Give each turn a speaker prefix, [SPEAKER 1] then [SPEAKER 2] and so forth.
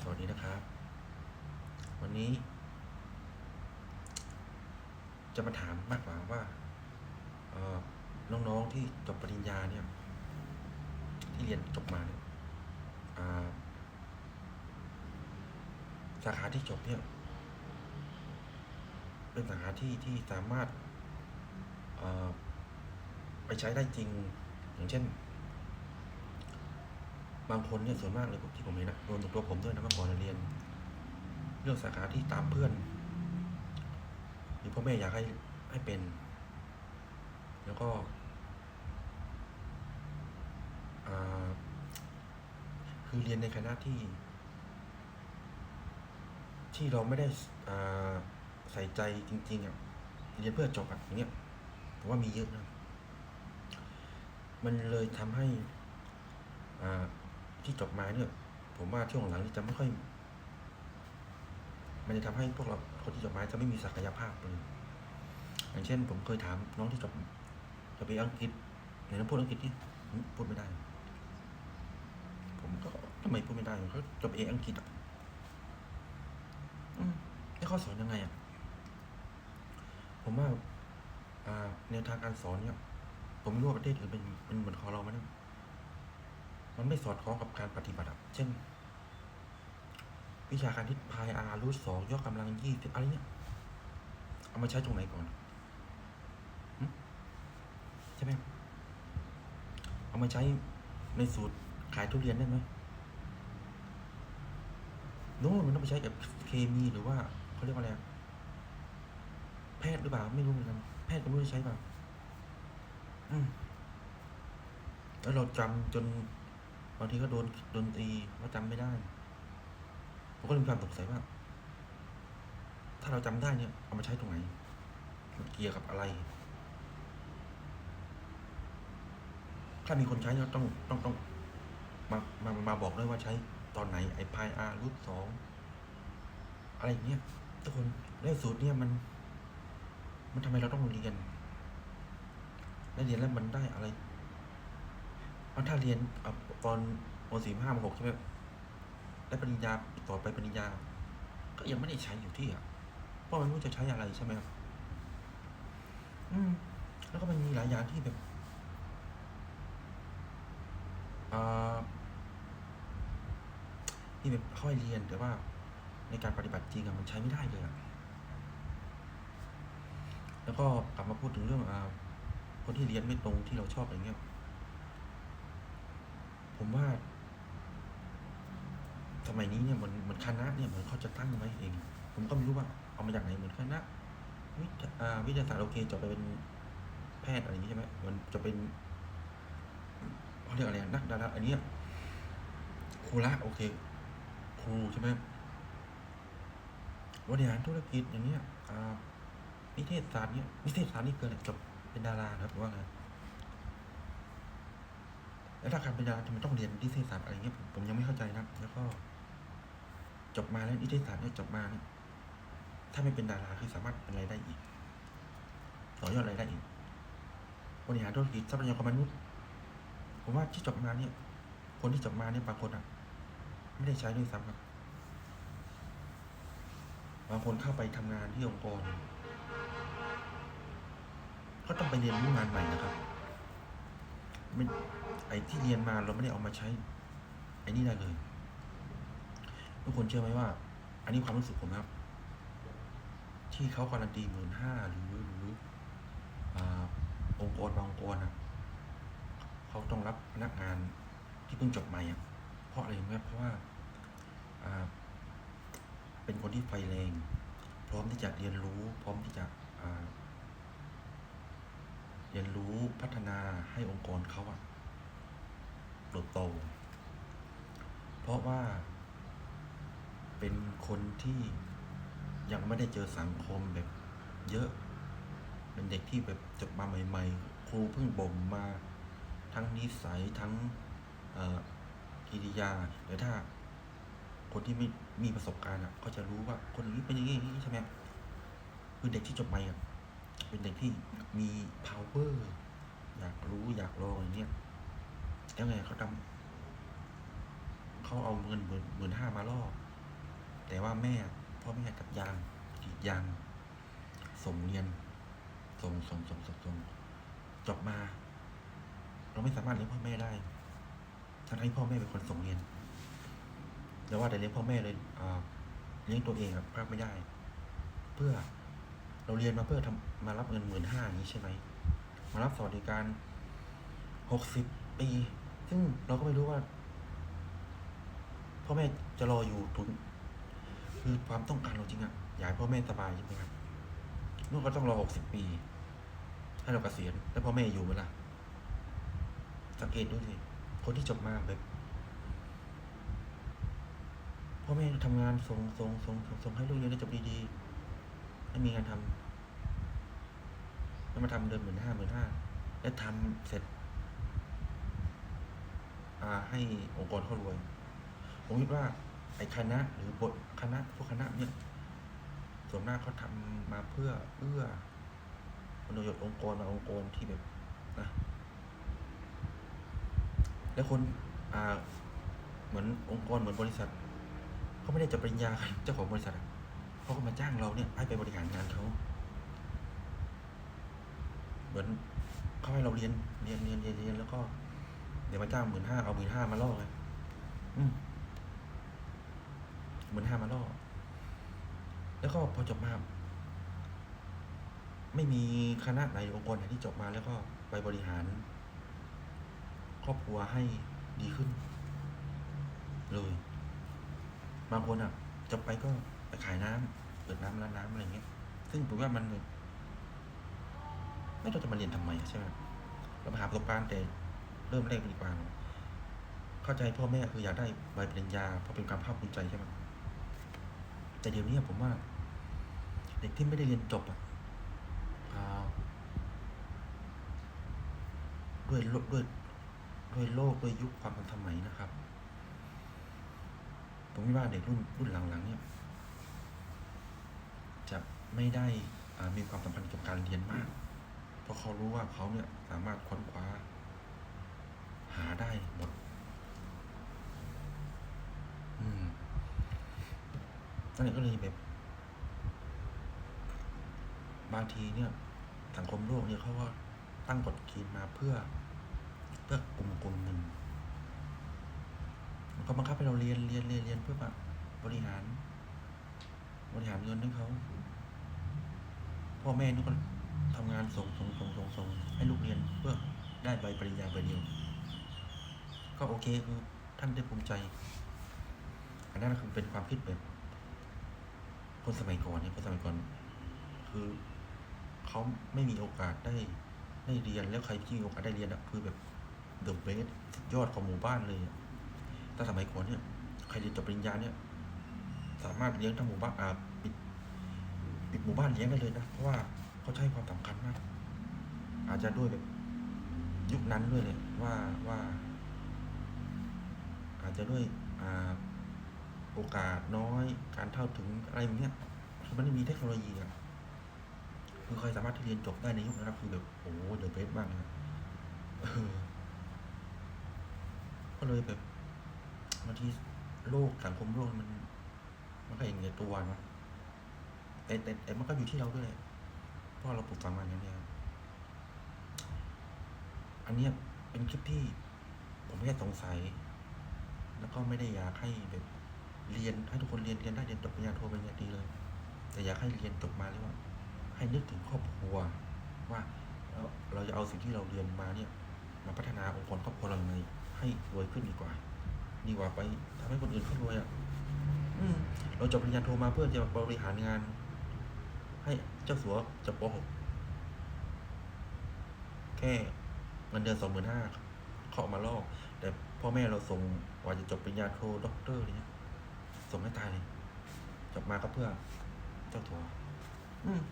[SPEAKER 1] สวัสดีนะครับ วันนี้ จะมาถามมากกว่าว่าน้องๆที่จบปริญญาเนี่ย ที่เรียนจบมาเนี่ยสาขาที่จบเนี่ย เป็นสาขาที่ที่สามารถไปใช้ได้จริง อย่างเช่น บางคนเนี่ยส่วนมากเลยที่ผมเห็นนะรวมถึงตัวผมด้วยนะเมื่อก่อนเรียน เรื่องสาขาที่ตามเพื่อน หรือพ่อแม่อยากให้ให้เป็น แล้วก็คือเรียนในคณะที่ ที่เราไม่ได้ใส่ใจจริงๆอะเรียนเพื่อจบอะอย่างเงี้ยผมว่ามีเยอะนะ มันเลยทำให้อ่า ที่จบมาเนี่ย ผมว่าช่วงหลังนี่จะไม่ค่อย มันจะทำให้พวกเราคนที่จบมาจะไม่มีศักยภาพเลยอย่างเช่น ผมเคยถามน้องที่จบจะไปอังกฤษไหนน้องพูดอังกฤษที่พูดไม่ได้ ผมก็ทำไมพูดไม่ได้เขาจบเออังกฤษอะแล้วเขาสอนยังไงอะผมว่าอ่าแนวทางการสอนเนี่ย ผมไม่รู้ว่าประเทศอื่นเป็นเป็นเหมือนของเราไหมนะ มันไม่สอดคล้องกับการปฏิบัติเช่น วิชาการที่พายอารูทสองยกกำลังยี่สิบอะไรเนี่ยเอามาใช้ตรงไหนก่อนใช่ไหมเอามาใช้ในสูตรขายทุเรียนได้ไหมโน้นมันต้องไปใช้กับเคมีหรือว่าเขาเรียกว่าอะไรแพทย์หรือเปล่าไม่รู้เหมือนกันแพทย์ก็ไม่รู้จะใช้เปล่าอืมแล้วเราจำจนางทีก็โดนโดนตีว่าจำไม่ได้ผมก็เลยมีความสงสัยว่า ถ้าเราจำได้เนี่ย เอามาใช้ตรงไหนมันเกี่ยวกับอะไร ถ้ามีคนใช้เนี่ยต้องต้องต้องมามามาบอกด้วยว่าใช้ตอนไหนไอ้พายอารูทสองอะไรอย่างเงี้ยทุกคนแล้วสูตรเนี่ยมัน มันทำไมเราต้องเรียนแล้วเรียนแล้วมันได้อะไร เพราะถ้าเรียนตอนมสี่ห้ามหกใช่ไหมได้ปริญญาต่อไปปริญญา ก็ยังไม่ได้ใช้อยู่ที่อะ เพราะมันไม่รู้จะใช้อะไรใช่ไหมครับอืม แล้วก็มันมีหลายอย่างที่แบบอ่าที่แบบค่อยเรียนแต่ว่าในการปฏิบัติจริงอะมันใช้ไม่ได้เลยอะแล้วก็กลับมาพูดถึงเรื่องอ่าคนที่เรียนไม่ตรงที่เราชอบอย่างเงี้ย ผมว่าสมัยนี้เนี่ยเหมือนเหมือนคณะเนี่ยเหมือนเขาจะตั้งไว้เอง ผมก็ไม่รู้ว่าเอามาจากไหนเหมือนคณะวิทยาวิทยาศาสตร์โอเคจะไปเป็นแพทย์อะไรอย่างนี้ใช่ไหมมันจะเป็นเขาเรียกอะไรนักดาราอันนี้ครูละโอเค ครูใช่ไหมบริหารธุรกิจอย่างเนี้ยอ่านิเทศศาสตร์เนี่ยนิเทศศาสตร์นี่เกิดอะไรจบเป็นดาราครับหรือว่าไง แล้วถ้าการป็นดาทำไมต้องเรียนนิเทศศาสตร์อะไรเงี้ยผมผมยังไม่เข้าใจนะแล้วก็ จบมาแล้วนิเทศศาสตร์เนี่ยจบมาเนี่ยถ้าไม่เป็นดาราคือสามารถเป็นอะไรได้อีกต่อยอดอะไรได้อีกบริหารธุรกิจทรัพยากรมนุษย์ ผมว่าที่จบมาเนี่ย คนที่จบมาเนี่ยบางคนอะ ไม่ได้ใช้ด้วยซ้ำครับบางคนเข้าไปทำงานที่องค์กร ก็ต้องไปเรียนรู้งานใหม่นะครับ ไม่ไอ้ที่เรียนมาเราไม่ได้เอามาใช้ไอ้นี่ได้เลย ทุกคนเชื่อไหมว่า อันนี้ความรู้สึกผมครับ ที่เขาการันตีหมื่นห้าหรือหรือองค์กรบางองค์กรอะเขาต้องรับพนักงานที่เพิ่งจบใหม่อะเพราะอะไรรู้ไหมเพราะว่าเป็นคนที่ไฟแรง พร้อมที่จะเรียนรู้ พร้อมที่จะ เรียนรู้พัฒนาให้องค์กรเขาอะเติบโต เพราะว่า เป็นคนที่ยังไม่ได้เจอสังคมแบบเยอะ เป็นเด็กที่แบบจบมาใหม่ ๆ ครูเพิ่งบ่มมา ทั้งนิสัยทั้งกิริยาแต่ถ้า คนที่ไม่มีประสบการณ์อะ ก็จะรู้ว่าคนนี้เป็นอย่างนี้อย่างนี้ใช่ไหมคือเด็กที่จบใหม่อะ เป็นเด็กที่มี power อยากรู้อยากลองอย่างเงี้ยแล้วไงเขาทำเขาเอาเงินหมื่นหมื่นห้ามาล่อแต่ว่าแม่พ่อแม่กับยางกรีดยางส่งเรียนส่งส่งส่งส่งส่งจบมา เราไม่สามารถเลี้ยงพ่อแม่ได้ทั้งที่พ่อแม่เป็นคนส่งเรียนแต่ว่าแต่เลี้ยงพ่อแม่เลยเลี้ยงตัวเองครับภาคไม่ได้ เพื่อ เราเรียนมาเพื่อทำมารับเงินหมื่นห้าอย่างนี้ใช่ไหม มารับสวัสดิการหกสิบปี ซึ่งเราก็ไม่รู้ว่าพ่อแม่จะรออยู่ทุนคือความต้องการเราจริงอะอยากให้พ่อแม่สบายใช่ไหมครับลูกก็ต้องรอหกสิบปีให้เราเกษียณแล้วพ่อแม่อยู่ไหมล่สังเกตดูสิคนที่จบมาแบบพ่อแม่ทำงานส่งส่งส่งส่งส่งให้ลูกเรียนได้จบดีๆ ไม่มีงานทำแล้วมาทำเดือนหมื่นห้าหมื่นห้าแล้วทำเสร็จอ่าให้องค์กรเขารวย ผมคิดว่าไอ้คณะ หรือบทคณะพวกคณะเนี่ยส่วนมากเขาทำมาเพื่อเอื้อประโยชน์องค์กรมาองค์กรที่แบบนะแล้วคนอ่าเหมือนองค์กรเหมือนบริษัทเขาไม่ได้จบปริญญาเจ้าของบริษัทอะ เขาก็มาจ้างเราเนี่ยให้ไปบริหารงานเขาเหมือนเขาให้เราเรียนเรียนเรียนเรียนเรียนแล้วก็ เดี๋ยวมาจ้างหมื่นห้าเอาหมื่นห้ามาล่อไงอืมหมื่นห้ามาล่อ แล้วก็พอจบมา ไม่มีคณะไหนองค์กรไหนที่จบมาแล้วก็ไปบริหาร ครอบครัวให้ดีขึ้น เลย บางคนอะจบไปก็ ขายน้ำเปิดน้ำร้านน้ำอะไรเงี้ย ซึ่งผมว่ามันไม่เราจะมาเรียนทำไมใช่ไหมเรามาหาประสบการณ์แต่เริ่มแรกดีกว่า เข้าใจพ่อแม่คืออยากได้ใบปริญญาเพราะเป็นความภาคภูมิใจใช่ไหมแต่เดี๋ยวนี้ผมว่า เด็กที่ไม่ได้เรียนจบอะด้วยโลกด้วยด้วยโลกด้วยยุคความทันสมัยนะครับ ผมว่าเด็กรุ่นรุ่นหลังๆเนี่ย จะไม่ได้มีความสัมพันธ์กับการเรียนมาก เพราะเขารู้ว่าเขาเนี่ยสามารถค้นคว้า หาได้หมดอืมนั่นแหละก็เลยแบบ บางทีเนี่ย สังคมโลกเนี่ยเขาก็ตั้งกฎเกณฑ์มาเพื่อ เพื่อกลุ่มกลุ่มหนึ่งมันก็บังคับให้เราเรียนเรียนเรียนเรียนเพื่อแบบบริหาร บริหารเงินให้เขาพ่อแม่นี่ก็ทำงานส่งส่งส่งส่งส่งให้ลูกเรียนเพื่อได้ใบปริญญาใบเดียว ก็โอเคคือท่านได้ภูมิใจอันนั้นคือเป็นความคิดแบบคนสมัยก่อนเนี่ยคนสมัยก่อน คือเขาไม่มีโอกาสได้ได้เรียนแล้วใครที่มีโอกาสได้เรียนอะคือแบบเดอะเบสยอดของหมู่บ้านเลยอะถ้าสมัยก่อนเนี่ยใครเรียนจบปริญญาเนี่ย สามารถเลี้ยงทั้งหมู่บ้านอ่าปิดปิดหมู่บ้านเลี้ยงได้เลยนะเพราะว่าเขาใช้ความสำคัญมาก อาจจะด้วยแบบยุคนั้นด้วยเลยว่าว่า อาจจะด้วยอ่าโอกาสน้อยการเท่าถึงอะไรแบบเนี้ยคือมันไม่มีเทคโนโลยีอะคือใครสามารถที่เรียนจบได้ในยุคนั้นคือแบบโอ้เดอะเบสมากนะก็เลยแบบบางทีโลกสังคมโลกมัน มันก็อย่างเงี้ยตัวนะแต่แต่แต่มันก็อยู่ที่เราด้วยเพราะเราปลูกฝังมาอย่างเนี้ยอันนี้เป็นคลิปที่ผมแค่สงสัย แล้วก็ไม่ได้อยากให้แบบเรียนให้ทุกคนเรียนเรียนได้เรียนจบปริญญาโทปริญญาตรีเลย แต่อยากให้เรียนจบมาแล้วว่า ให้นึกถึงครอบครัว ว่าเราจะเอาสิ่งที่เราเรียนมาเนี่ย มาพัฒนาองค์กรครอบครัวเรายังไงให้รวยขึ้นดีกว่า ดีกว่าไปทำให้คนอื่นเขารวยอะ เราจบปริญญาโทมาเพื่อจะบริหารงาน ให้เจ้าสัวจบป .6 แค่เงินเดือนสองหมื่นห้าเขาเอามาลอก แต่พ่อแม่เราส่งกว่าจะจบปริญญาโทด็อกเตอร์เนี่ยส่งให้ตายเลยจบมาก็เพื่อ เจ้าตัว อืม